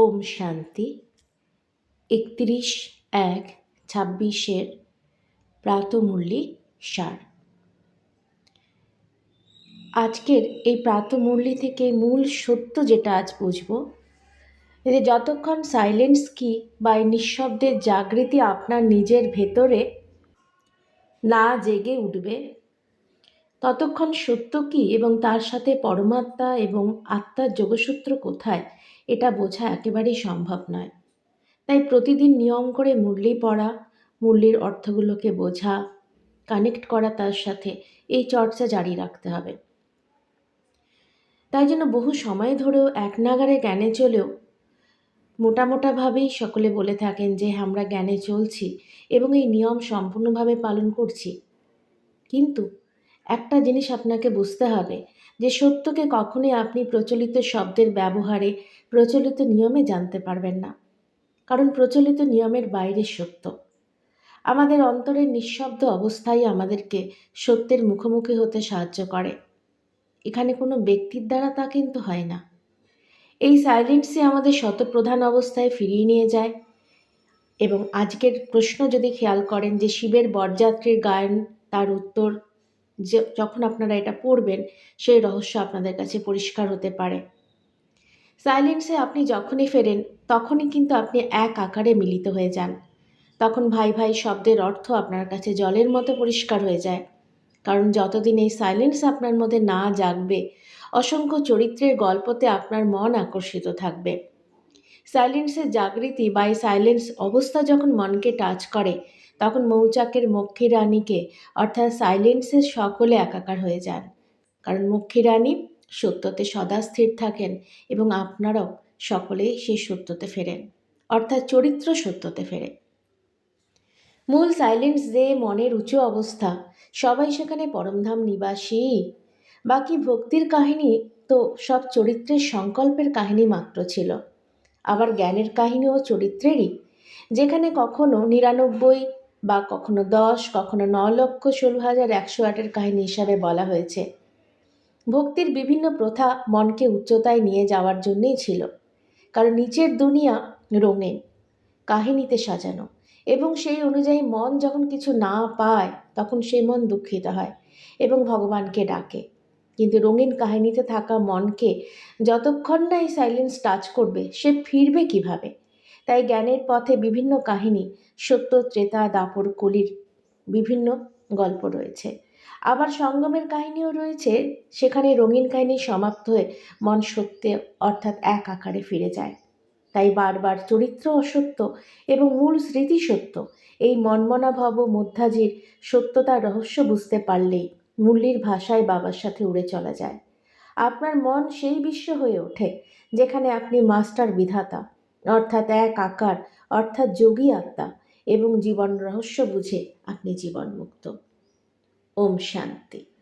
ওম শান্তি। একত্রিশ এক ছাব্বিশের প্রাতমূল্যী সার। আজকের এই প্রাতমূল্যী থেকে মূল সত্য যেটা আজ বুঝব, যে যতক্ষণ সাইলেন্স কি বা এই নিঃশব্দের জাগৃতি আপনার নিজের ভেতরে না জেগে উঠবে, ততক্ষণ সত্য কি এবং তার সাথে পরমাত্মা এবং আত্মার যোগসূত্র কোথায় এটা বোঝা একেবারেই সম্ভব নয়। তাই প্রতিদিন নিয়ম করে মুরলি পড়া, মুরলির অর্থগুলোকে বোঝা কানেক্ট করা তার সাথে এই চর্চা জারি রাখতে হবে। তাই জন্য বহু সময় ধরেও এক নাগারে জ্ঞানে চলেও মোটা মোটাভাবেই সকলে বলে থাকেন যে, আমরা জ্ঞানে চলছি এবং এই নিয়ম সম্পূর্ণভাবে পালন করছি। কিন্তু একটা জিনিস আপনাকে বুঝতে হবে যে সত্যকে কখনোই আপনি প্রচলিত শব্দের ব্যবহারে, প্রচলিত নিয়মে জানতে পারবেন না। কারণ প্রচলিত নিয়মের বাইরে সত্য। আমাদের অন্তরের নিঃশব্দ অবস্থাই আমাদেরকে সত্যের মুখোমুখি হতে সাহায্য করে। এখানে কোনো ব্যক্তির দ্বারা তা কিন্তু হয় না। এই সাইলেন্সই আমাদের শতপ্রধান অবস্থায় ফিরিয়ে নিয়ে যায়। এবং আজকের প্রশ্ন যদি খেয়াল করেন যে শিবের বরযাত্রীর গায়ন তার উত্তর যে যখন আপনারা এটা পড়বেন, সেই রহস্য আপনাদের কাছে পরিষ্কার হতে পারে। সাইলেন্সে আপনি যখনই ফেরেন, তখনই কিন্তু আপনি এক আকারে মিলিত হয়ে যান। তখন ভাই ভাই শব্দের অর্থ আপনার কাছে জলের মতো পরিষ্কার হয়ে যায়। কারণ যতদিন এই সাইলেন্স আপনার মধ্যে না জাগবে, অসংখ্য চরিত্রের গল্পতে আপনার মন আকর্ষিত থাকবে। সাইলেন্সের জাগৃতি বা এই সাইলেন্স অবস্থা যখন মনকে টাচ করে, তখন মৌচাকের মক্ষী রানীকে অর্থাৎ সাইলেন্সের সকলে একাকার হয়ে যান। কারণ মক্ষী রানী সত্যতে সদা স্থির থাকেন এবং আপনারাও সকলেই সেই সত্যতে ফেরেন, অর্থাৎ চরিত্র সত্যতে ফেরে মূল সাইলেন্স যে মনের উঁচু অবস্থা, সবাই সেখানে পরমধাম নিবাসী। বাকি ভক্তির কাহিনী তো সব চরিত্রের সংকল্পের কাহিনী মাত্র ছিল। আবার জ্ঞানের কাহিনীও চরিত্রেরই, যেখানে কখনো নিরানব্বই বা কখনো দশ, কখনো ন লক্ষ ষোলো হাজার একশো আটের কাহিনী হিসাবে বলা হয়েছে। ভক্তির বিভিন্ন প্রথা মনকে উচ্চতায় নিয়ে যাওয়ার জন্যেই ছিল, কারণ নিচের দুনিয়া রঙিন, কাহিনীতে সাজানো এবং সেই অনুযায়ী মন যখন কিছু না পায়, তখন সেই মন দুঃখিত হয় এবং ভগবানকে ডাকে। কিন্তু রঙিন কাহিনীতে থাকা মনকে যতক্ষণ না এই সাইলেন্স টাচ করবে, সে ফিরবে কীভাবে? তাই জ্ঞানের পথে বিভিন্ন কাহিনী, সত্য, ত্রেতা, দাপর কলির বিভিন্ন গল্প রয়েছে। আবার সঙ্গমের কাহিনীও রয়েছে, সেখানে রঙিন কাহিনী সমাপ্ত হয়ে মন সত্যে অর্থাৎ এক আকারে ফিরে যায়। তাই বারবার চরিত্র অসত্য এবং মূল স্মৃতি সত্য, এই মনমনাভব মধ্যাজির সত্যতার রহস্য বুঝতে পারলেই মূল্যের ভাষায় বাবার সাথে উড়ে চলা যায়। আপনার মন সেই বিশ্ব হয়ে ওঠে, যেখানে আপনি মাস্টার বিধাতা, অর্থাৎ এক আকার, অর্থাৎ যোগী আত্মা এবং জীবন রহস্য বুঝে আপনি জীবনমুক্ত। ওম শান্তি।